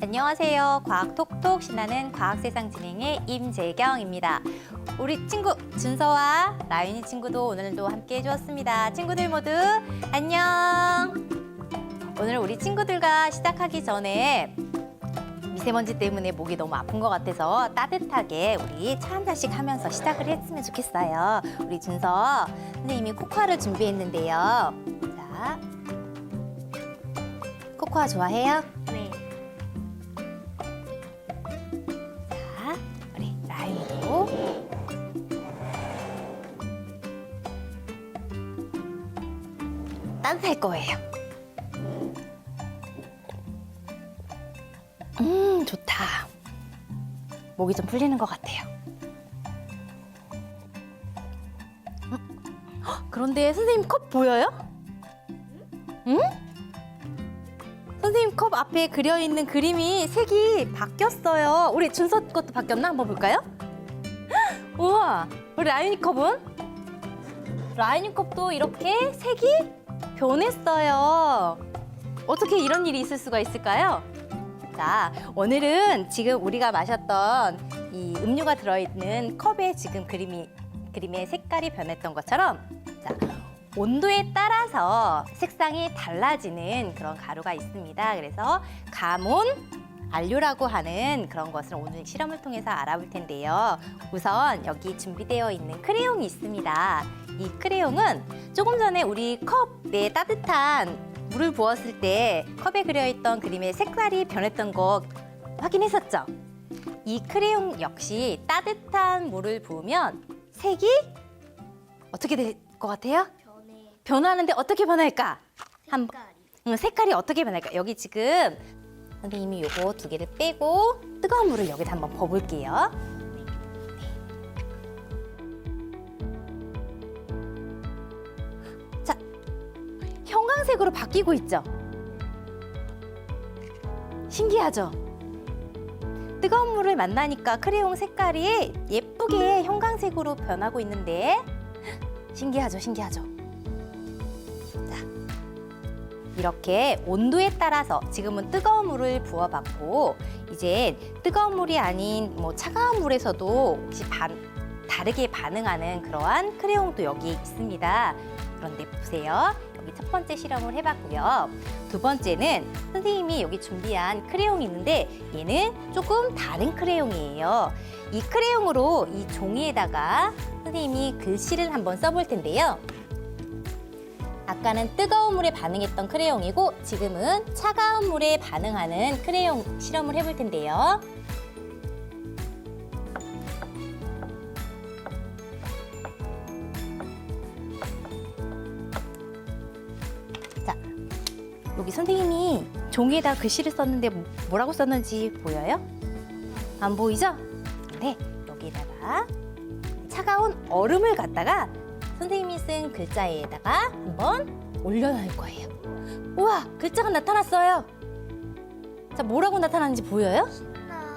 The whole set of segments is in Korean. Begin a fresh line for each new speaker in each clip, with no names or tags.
안녕하세요. 과학 톡톡 신나는 과학 세상 진행의 임재경입니다. 우리 친구 준서와 라윤이 친구도 오늘도 함께 해주었습니다. 친구들 모두 안녕. 오늘 우리 친구들과 시작하기 전에 미세먼지 때문에 목이 너무 아픈 것 같아서 따뜻하게 우리 차 한 잔씩 하면서 시작을 했으면 좋겠어요. 우리 준서 선생님이 코코아를 준비했는데요. 자, 코코아 좋아해요?
네.
따뜻할 거예요. 음, 좋다. 목이 좀 풀리는 것 같아요. 음, 헉, 그런데 선생님 컵 보여요? 응? 선생님 컵 앞에 그려 있는 그림이 색이 바뀌었어요. 우리 준서 것도 바뀌었나? 한번 볼까요? 헉, 우와, 우리 라윤이 컵은? 라윤이 컵도 이렇게 색이 변했어요. 어떻게 이런 일이 있을 수가 있을까요? 자, 오늘은 지금 우리가 마셨던 이 음료가 들어있는 컵에 지금 그림이 그림의 색깔이 변했던 것처럼 자, 온도에 따라서 색상이 달라지는 그런 가루가 있습니다. 그래서 가몬 안료라고 하는 그런 것을 오늘 실험을 통해서 알아볼 텐데요. 우선 여기 준비되어 있는 크레용이 있습니다. 이 크레용은 조금 전에 우리 컵에 따뜻한 물을 부었을 때 컵에 그려있던 그림의 색깔이 변했던 거 확인했었죠? 이 크레용 역시 따뜻한 물을 부으면 색이 어떻게 될 것 같아요?
변해.
변하는데 어떻게 변할까? 한
색깔이.
음, 색깔이 어떻게 변할까? 여기 지금 선생님이 요거 두 개를 빼고 뜨거운 물을 여기다 한번 버볼게요. 자, 형광색으로 바뀌고 있죠? 신기하죠? 뜨거운 물을 만나니까 크레용 색깔이 예쁘게 형광색으로 변하고 있는데 신기하죠, 신기하죠? 이렇게 온도에 따라서 지금은 뜨거운 물을 부어봤고 이제 뜨거운 물이 아닌 뭐 차가운 물에서도 혹시 반, 다르게 반응하는 그러한 크레용도 여기 있습니다. 그런데 보세요. 여기 첫 번째 실험을 해봤고요. 두 번째는 선생님이 여기 준비한 크레용이 있는데 얘는 조금 다른 크레용이에요. 이 크레용으로 이 종이에다가 선생님이 글씨를 한번 써볼 텐데요. 아까는 뜨거운 물에 반응했던 크레용이고 지금은 차가운 물에 반응하는 크레용 실험을 해볼 텐데요. 자, 여기 선생님이 종이에다 글씨를 썼는데 뭐라고 썼는지 보여요? 안 보이죠? 네, 여기다가 차가운 얼음을 갖다가 선생님이 쓴 글자에다가 한번 올려놓을 거예요. 우와, 글자가 나타났어요. 자, 뭐라고 나타나는지 보여요?
신나.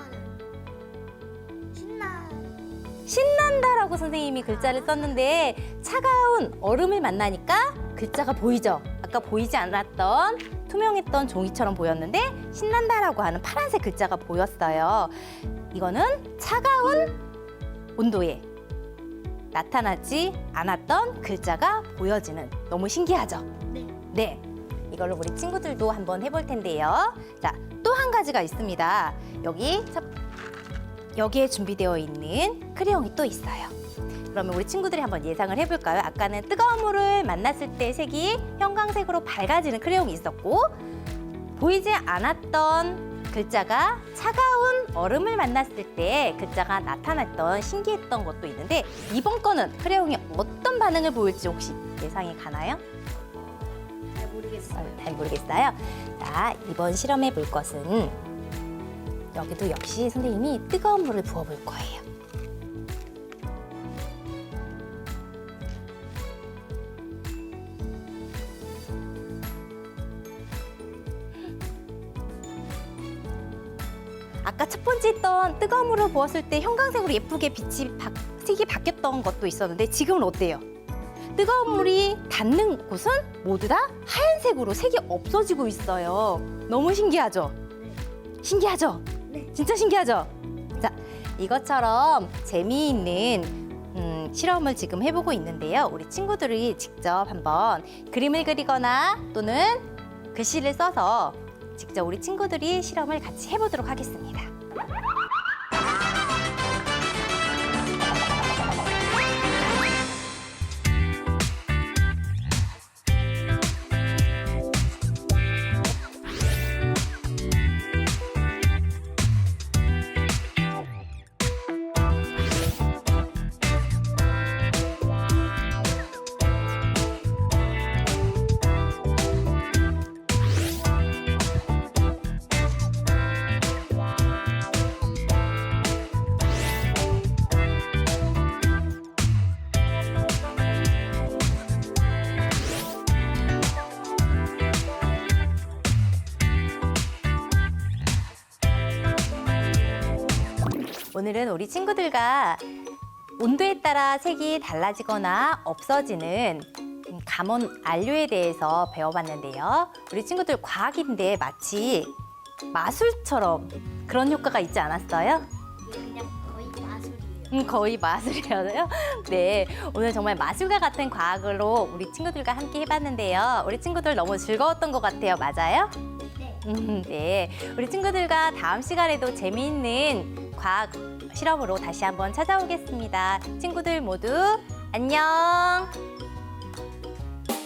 신나.
신난다라고 선생님이 글자를 썼는데 차가운 얼음을 만나니까 글자가 보이죠? 아까 보이지 않았던 투명했던 종이처럼 보였는데 신난다라고 하는 파란색 글자가 보였어요. 이거는 차가운 온도에 나타나지 않았던 글자가 보여지는 너무 신기하죠?
네.
네. 이걸로 우리 친구들도 한번 해볼 텐데요. 자, 또 한 가지가 있습니다. 여기 첫 여기에 준비되어 있는 크레용이 또 있어요. 그러면 우리 친구들이 한번 예상을 해볼까요? 아까는 뜨거운 물을 만났을 때 색이 형광색으로 밝아지는 크레용이 있었고 보이지 않았던 글자가 차가운 얼음을 만났을 때 글자가 나타났던 신기했던 것도 있는데 이번 거는 크레용이 어떤 반응을 보일지 혹시 예상이 가나요?
잘 모르겠어요.
어, 잘 모르겠어요. 자, 이번 실험해 볼 것은 여기도 역시 선생님이 뜨거운 물을 부어 볼 거예요. 아까 첫 번째 했던 뜨거운 물을 부었을 때 형광색으로 예쁘게 빛이 바, 색이 바뀌었던 것도 있었는데 지금은 어때요? 뜨거운 물이 닿는 곳은 모두 다 하얀색으로 색이 없어지고 있어요. 너무 신기하죠? 신기하죠?
네.
진짜 신기하죠? 자, 이것처럼 재미있는 음, 실험을 지금 해보고 있는데요. 우리 친구들이 직접 한번 그림을 그리거나 또는 글씨를 써서 직접 우리 친구들이 실험을 같이 해보도록 하겠습니다. 오늘은 우리 친구들과 온도에 따라 색이 달라지거나 없어지는 음, 감원 안료에 대해서 배워봤는데요. 우리 친구들 과학인데 마치 마술처럼 그런 효과가 있지 않았어요?
그냥 거의 마술이에요.
음, 거의? 네, 오늘 정말 마술과 같은 과학으로 우리 친구들과 함께 해봤는데요. 우리 친구들 너무 즐거웠던 것 같아요. 맞아요?
네.
음, 네. 우리 친구들과 다음 시간에도 재미있는 과학 실험으로 다시 한번 찾아오겠습니다. 친구들 모두 안녕!